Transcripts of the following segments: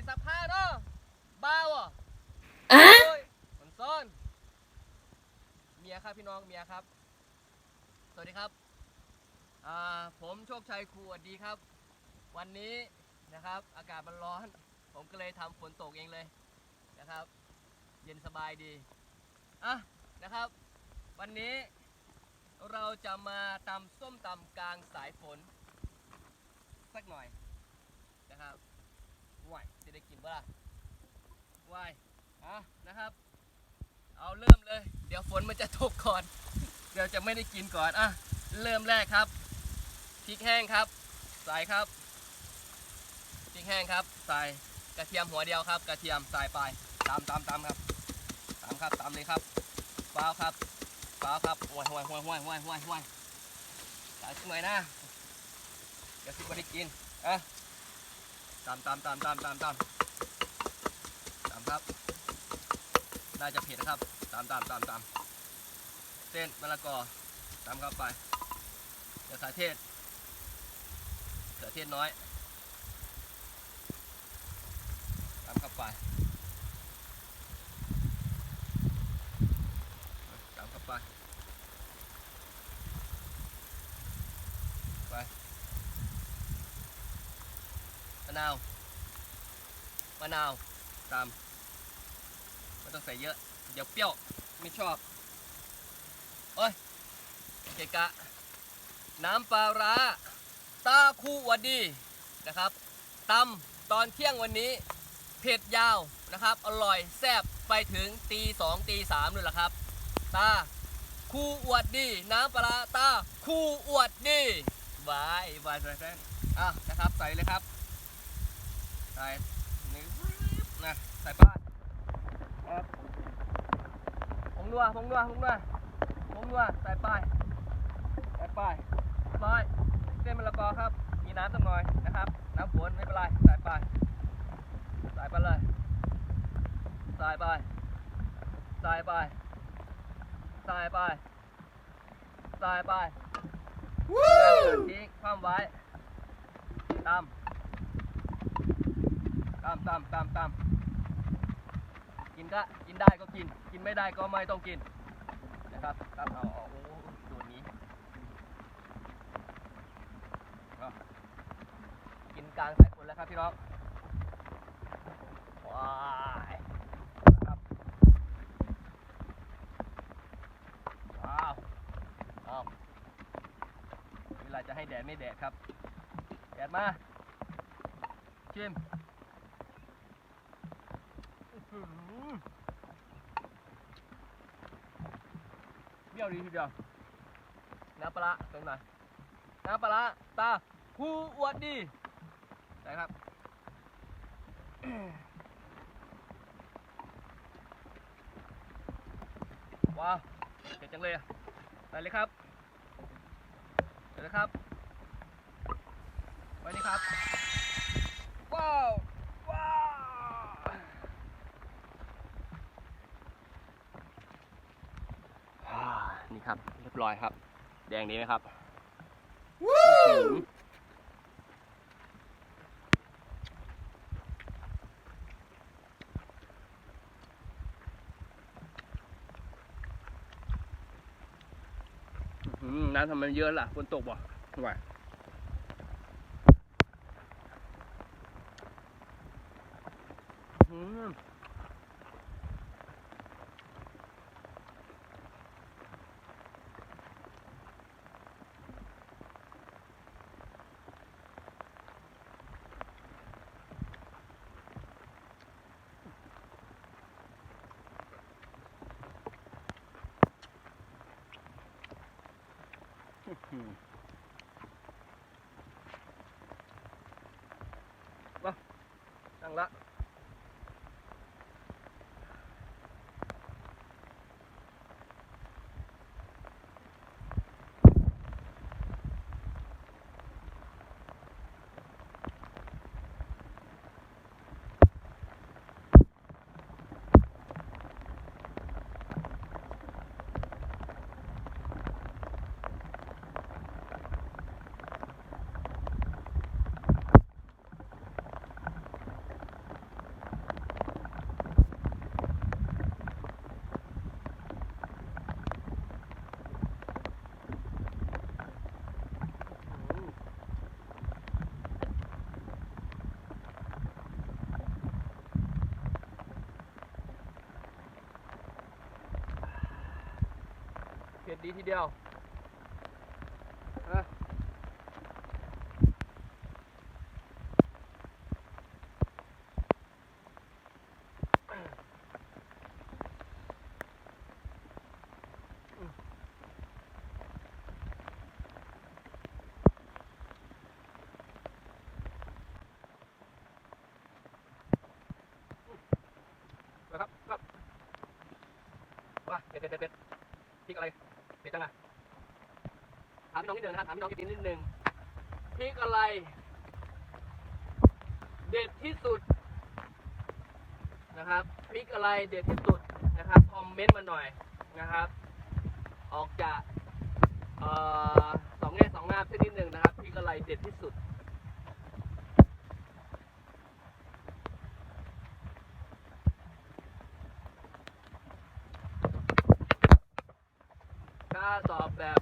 นี้เกินไปซักผ้าเนาะบ้าวอะอะโอ้ยฝนซ่อนเมียครับพี่น้องเมียครับ สวัสดีครับ อ่า ผมโชคชัยครูสวัสดีครับ วันนี้นะครับ อากาศมันร้อน ผมก็เลยทำฝนตกเองเลยนะครับ เย็นสบายดี อะนะครับ วันนี้เราจะมาตำส้มตำกลางสายฝนสักหน่อยนะครับ วยจะได้กินปะล่ะวายอะนะครับ เอาเริ่มเลย เดี๋ยวฝนมันจะตกก่อน เดี๋ยวจะไม่ได้กินก่อนอะเริ่มแรกครับพริกแห้งครับ ใส่ครับพริกแห้งครับ ใส่กระเทียมหัวเดียวครับ กระเทียมใส่ไปตามตามตามครับตามครับตามเลยครับฟ้าครับฟ้าครับห่วยห่วยห่วยห่วยห่วยห่วยห่วยใส่ขึ้นหน่อยนะเดี๋ยวสิบ่ได้กินอะามตามตามตามตามตามตามครับ น่าจะเผ็ดนะครับ ตามตามตามตามเส้นมะละกอตามเข้าไปเดี๋ยวสาเทศเสือเทศน้อยตามเข้าไปตามเข้าไป ไปมะนาว มะนาวตามไม่ต้องใส่เยอะ เดี๋ยวเปรี้ยวไม่ชอบ โอ้ยเกะกะ น้ำปลาร้าตาคูหวัดดีนะครับตำตอนเที่ยงวันนี้ เผ็ดยาวนะครับ อร่อยแซ่บไปถึงตีสองตีสามเลยล่ะครับ ตาคูอวดดี น้ำปลาร้าตาคูอวดดีบายบายแฟนอะนะครับใส่เลยครับใส่ นะใส่ป้าครับผงนัวผงนัวผงนัวผงนัวใส่ป้ายใส่ป้ายร้อยเส้นมะละกอครับ มีน้ำสักหน่อยนะครับ น้ำฝนไม่เป็นไรใส่ไปใส่ไปเลยใส่ไปใส่ไปใส่ไปใส่ไปแล้วทิ้งคว่ำไว้ตำ ตำตำตำตำกินก็กินได้ก็กิน กินไม่ได้ก็ไม่ต้องกินนะครับตำเอาเอาโอ้โดนนี้กินกลางสายฝนแล้วครับพี่น้องว้ายครับว้าวอ้าวเวลาจะให้แดดไม่แดดครับแดดมาชิมอื้อหือเป รี้ยวดีทีเดียวน้ำปลาร้าเป็นไงน้ำปลาตาคูอวดดีนะครับว้าวเผ็ดจังเลยไปเลยครับไปเลยครับไปนี่ครับ ว้าวอ่า นี่ครับ เรียบร้อยครับ แดงนี้ไหมครับอื้อหืออื้อหือน้ำทำไมเยอะล่ะฝนตกบ่ไหว อืมมา ดดีทีเดียวอะนะครับครับว้าเผ็ดเผ็ดเผ็ดเผ็ดพริกอะไร เผ็ดจังอะถามพี่น้องนิดนึงนะครับถามพี่น้องนิดนึงพริกอะไร เด็ดที่สุดนะครับพริกอะไรเด็ดที่สุดนะครับคอมเมนต์มาหน่อยนะครับ ออกจากสองแง่สองงามสักนิดหนึ่งนะครับพริกอะไรเด็ดที่สุด ถ้าตอบแบบ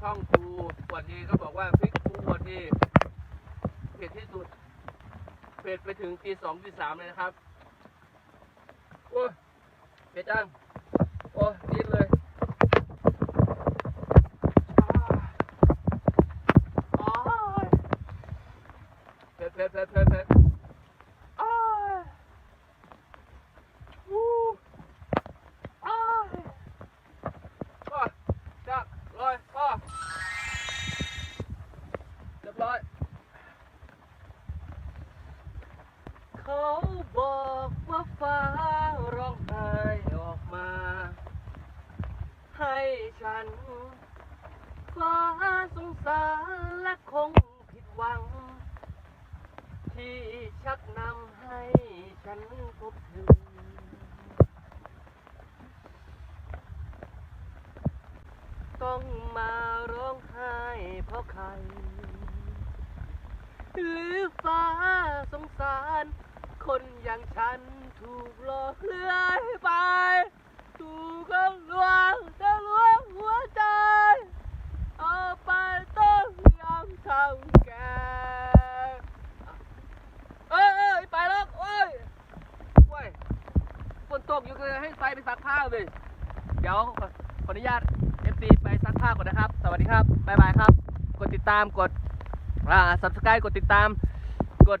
ช่องครูกว่านี้ก็บอกว่าพริกครูกว่านี้เผ็ดที่สุดเผ็ดไปถึงตีสองตีสามเลยนะครับโอ้เผ็ดจังโอ้ดิ้นเลยอ้าวอ้ายเผ็ดเผ็ดเผ็ดเผ็ด เขาบอกว่าฟ้าร้องไห้ออกมา ให้ฉัน ฟ้าสงสารและคงผิดหวัง ที่ชักนำให้ฉันพบเธอต้องมาร้องไห้เพราะใคร หรือฟ้าสงสาร คนอย่างฉันถูกหลอกเลื่อยไป ถูกกำลวงจะลวงหัวใจ เอาไปต้องยอมทำแกเอ้ยเอ้ยไปแล้วโอ้ยโอ้ยฝนตกอยู่เลยให้ไฟไปซักผ้าเลย เดี๋ยวขออนุญาต FC ไปซักผ้าก่อนนะครับ สวัสดีครับ บ๊ายบายครับ กดติดตาม กดอ่า subscribe กดติดตาม กด